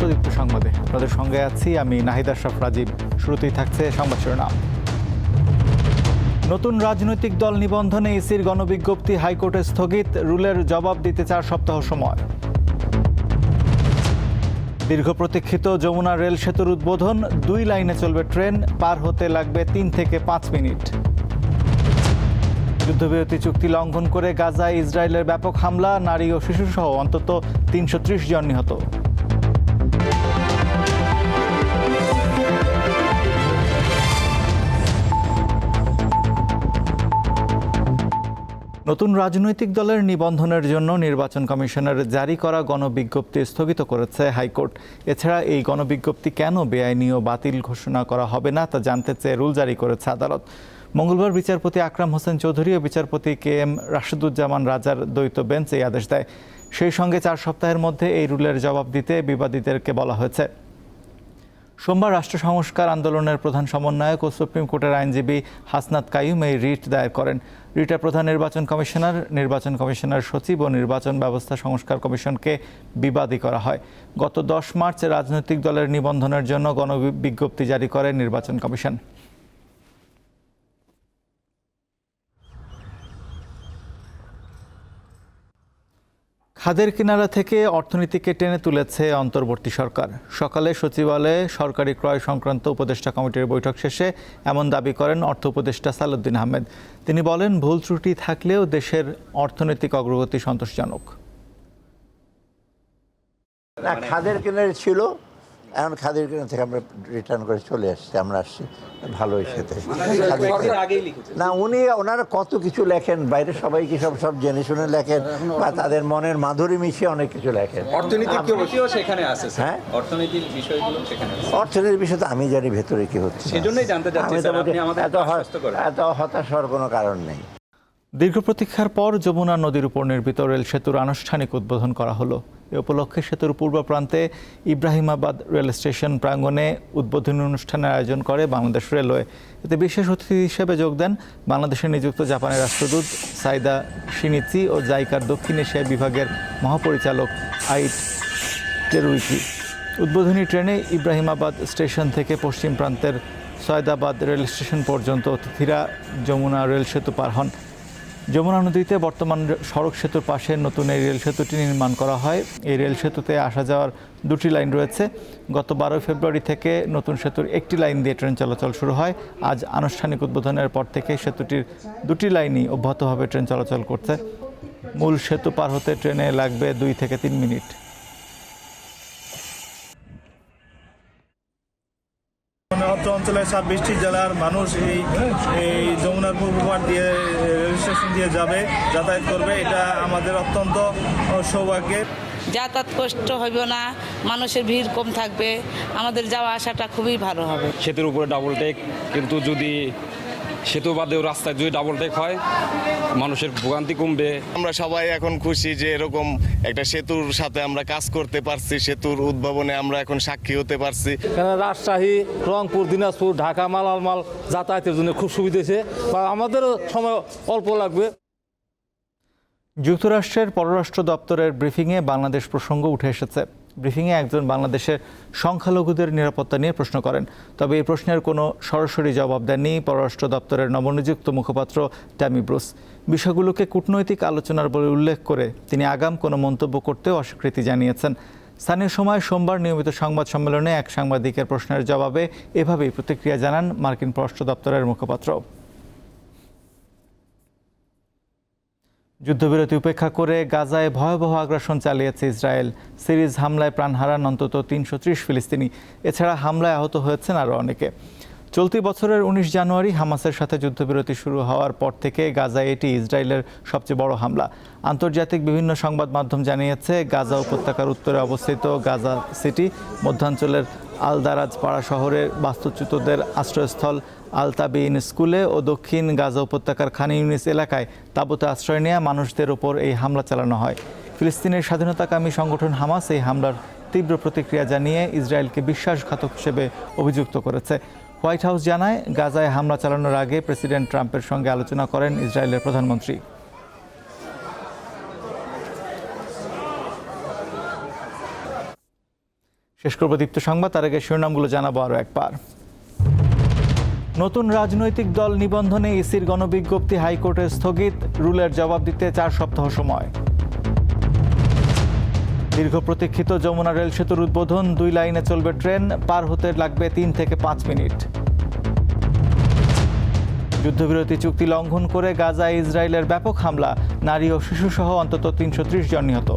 স্বাগত সংবাদে। আপনাদের সঙ্গে আছি আমি নাহিদ আশরাফ রাজীব। শুরুতেই থাকছে সংবাদ শিরোনাম। নতুন রাজনৈতিক দল নিবন্ধনে ইসির গণবিজ্ঞপ্তি হাইকোর্টে স্থগিত, রুলের জবাব দিতে চার সপ্তাহ সময়। দীর্ঘ প্রতীক্ষিত যমুনা রেল সেতুর উদ্বোধন, দুই লাইনে চলবে ট্রেন, পার হতে লাগবে তিন থেকে পাঁচ মিনিট। যুদ্ধবিরতি চুক্তি লঙ্ঘন করে গাজায় ইসরায়েলের ব্যাপক হামলা, নারী ও শিশুসহ অন্তত তিনশো ত্রিশ জন নিহত। নতুন রাজনৈতিক দলের নিবন্ধনের জন্য নির্বাচন কমিশনের জারি করা গণবিজ্ঞপ্তি স্থগিত করেছে হাইকোর্ট। এছাড়া এই গণবিজ্ঞপ্তি কেন বেআইনি ও বাতিল ঘোষণা করা হবে না তা জানতে চেয়ে রুল জারি করেছে আদালত। মঙ্গলবার বিচারপতি আকরাম হোসেন চৌধুরী ও বিচারপতি কে এম রাশেদুজ্জামান রাজার দ্বৈত বেঞ্চ এই আদেশ দেয়। সেই সঙ্গে চার সপ্তাহের মধ্যে এই রুলের জবাব দিতে বিবাদীদেরকে বলা হয়েছে। সোমবার রাষ্ট্র সংস্কার আন্দোলনের প্রধান সমন্বয়ক ও সুপ্রিম কোর্টের আইনজীবী হাসনাত কাইম এই রিট দায়ের করেন। রিটের প্রধান নির্বাচন কমিশনার নির্বাচন কমিশনার সচিব ও নির্বাচন ব্যবস্থা সংস্কার কমিশনকে বিবাদী করা হয়। গত দশ মার্চ রাজনৈতিক দলের নিবন্ধনের জন্য গণবিজ্ঞপ্তি জারি করে নির্বাচন কমিশন। খাদের কিনারা থেকে অর্থনীতিকে টেনে তুলেছে অন্তর্বর্তী সরকার। সকালে সচিবালয়ে সরকারি ক্রয় সংক্রান্ত উপদেষ্টা কমিটির বৈঠক শেষে এমন দাবি করেন অর্থ উপদেষ্টা সালুদ্দিন আহমেদ। তিনি বলেন, ভুল ত্রুটি থাকলেও দেশের অর্থনৈতিক অগ্রগতি সন্তোষজনক। খাদের কিনারে ছিল এখন খাদের কেনার থেকে আমরা রিটার্ন করে চলে আসছি আমরা আসছি। ভালোই খেতে। খাদের কেনা- না উনি ওনারা কত কিছু লেখেন বাইরে সবাই কি সব সব জেনে শুনে লেখেন বা তাদের মনের মাধুরী মিশিয়ে অনেক কিছু লেখেন। সেখানে আছে হ্যাঁ? অর্থনীতির বিষয়গুলো সেখানে অর্থনীতির বিষয়ে তো আমি জানি ভেতরে কি হচ্ছে। সেজন্যই জানতে চাচ্ছি, এত হতাশ হওয়ার কোনো কারণ নেই। দীর্ঘ প্রতীক্ষার পর যমুনা নদীর উপর নির্মিত রেল সেতুর আনুষ্ঠানিক উদ্বোধন করা হলো। এ উপলক্ষে সেতুর পূর্ব প্রান্তে ইব্রাহিমাবাদ রেল স্টেশন প্রাঙ্গণে উদ্বোধনী অনুষ্ঠানের আয়োজন করে বাংলাদেশ রেলওয়ে। এতে বিশেষ অতিথি হিসেবে যোগ দেন বাংলাদেশে নিযুক্ত জাপানের রাষ্ট্রদূত সাইদা শিনিচি ও জাইকার দক্ষিণ এশিয়া বিভাগের মহাপরিচালক আইট তেরুইকি উদ্বোধনী ট্রেনে ইব্রাহিমাবাদ স্টেশন থেকে পশ্চিম প্রান্তের সয়দাবাদ রেল স্টেশন পর্যন্ত অতিথিরা যমুনা রেল সেতু পার হন। যমুনা নদীতে বর্তমান সড়ক সেতুর পাশে নতুন এই রেল সেতুটি নির্মাণ করা হয়। এই রেল সেতুতে আসা যাওয়ার দুটি লাইন রয়েছে। গত বারোই ফেব্রুয়ারি থেকে নতুন সেতুর একটি লাইন দিয়ে ট্রেন চলাচল শুরু হয়। আজ আনুষ্ঠানিক উদ্বোধনের পর থেকে সেতুটির দুটি লাইনই অব্যাহতভাবে ট্রেন চলাচল করছে। মূল সেতু পার হতে ট্রেনে লাগবে দুই থেকে তিন মিনিট। অঞ্চলের ছাব্বিশটি জেলার মানুষ এই এই যমুনার পূর্বপার দিয়ে রেল স্টেশন দিয়ে যাবে যাতায়াত করবে। এটা আমাদের অত্যন্ত সৌভাগ্যের। যাতায়াত কষ্ট হইব না মানুষের ভিড় কম থাকবে আমাদের যাওয়া আসাটা খুবই ভালো হবে। সেতুর উপরে ডাবল টেক কিন্তু যদি সেতু বাদেও রাস্তায় যদি ডাবল টেক হয় মানুষের ভোগান্তি কমবে। আমরা সবাই এখন খুশি যে এরকম একটা সেতুর সাথে আমরা কাজ করতে পারছি সেতুর উদ্ভাবনে আমরা এখন সাক্ষী হতে পারছি। কেন রাজশাহী রংপুর দিনাজপুর ঢাকা মালামাল যাতায়াতের জন্য খুব সুবিধা হয়েছে। বা আমাদেরও সময় অল্প লাগবে। যুক্তরাষ্ট্রের পররাষ্ট্র দপ্তরের ব্রিফিংয়ে বাংলাদেশ প্রসঙ্গ উঠে এসেছে। ব্রিফিংয়ে একজন বাংলাদেশের সংখ্যালঘুদের নিরাপত্তা নিয়ে প্রশ্ন করেন। তবে এই প্রশ্নের কোনো সরাসরি জবাব দেননি পররাষ্ট্র দপ্তরের নবনিযুক্ত মুখপাত্র ট্যামি ব্রুস। বিষয়গুলোকে কূটনৈতিক আলোচনার বলে উল্লেখ করে তিনি আগাম কোনো মন্তব্য করতেও অস্বীকৃতি জানিয়েছেন। স্থানীয় সময় সোমবার নিয়মিত সংবাদ সম্মেলনে এক সাংবাদিকের প্রশ্নের জবাবে এভাবেই প্রতিক্রিয়া জানান মার্কিন পররাষ্ট্র দপ্তরের মুখপাত্র। যুদ্ধবিরতি উপেক্ষা করে গাজায় ভয়াবহ আগ্রাসন চালিয়েছে ইসরায়েল। সিরিজ হামলায় প্রাণ হারান অন্তত তিনশো ত্রিশ ফিলিস্তিনি। এছাড়া হামলায় আহত হয়েছেন আরও অনেকে। চলতি বছরের উনিশ জানুয়ারি হামাসের সাথে যুদ্ধবিরতি শুরু হওয়ার পর থেকে গাজায় এটি ইসরায়েলের সবচেয়ে বড় হামলা। আন্তর্জাতিক বিভিন্ন সংবাদ মাধ্যম জানিয়েছে, গাজা উপত্যকার উত্তরে অবস্থিত গাজা সিটি, মধ্যাঞ্চলের আলদারাজ পাড়া শহরের বাস্তুচ্যুতদের আশ্রয়স্থল আলতাবিন স্কুলে ও দক্ষিণ গাজা উপত্যকার খান ইউনিস এলাকায় তাঁবুতে আশ্রয় নেওয়া মানুষদের ওপর এই হামলা চালানো হয়। ফিলিস্তিনের স্বাধীনতাকামী সংগঠন হামাস এই হামলার তীব্র প্রতিক্রিয়া জানিয়ে ইসরায়েলকে বিশ্বাসঘাতক হিসেবে অভিযুক্ত করেছে। হোয়াইট হাউস জানায়, গাজায় হামলা চালানোর আগে প্রেসিডেন্ট ট্রাম্পের সঙ্গে আলোচনা করেন ইসরায়েলের প্রধানমন্ত্রী। শেষ করব দীপ্ত সংবাদ, তার আগে শিরোনামগুলো জানাব আরও একবার। নতুন রাজনৈতিক দল নিবন্ধনে ইসির গণবিজ্ঞপ্তি হাইকোর্টে স্থগিত, রুলের জবাব দিতে চার সপ্তাহ সময়। দীর্ঘ প্রতীক্ষিত যমুনা রেল সেতুর উদ্বোধন, দুই লাইনে চলবে ট্রেন, পার হতে লাগবে তিন থেকে পাঁচ মিনিট। যুদ্ধবিরতি চুক্তি লঙ্ঘন করে গাজায় ইসরায়েলের ব্যাপক হামলা। নারী ও শিশুসহ অন্তত তিনশো ত্রিশ জন নিহত।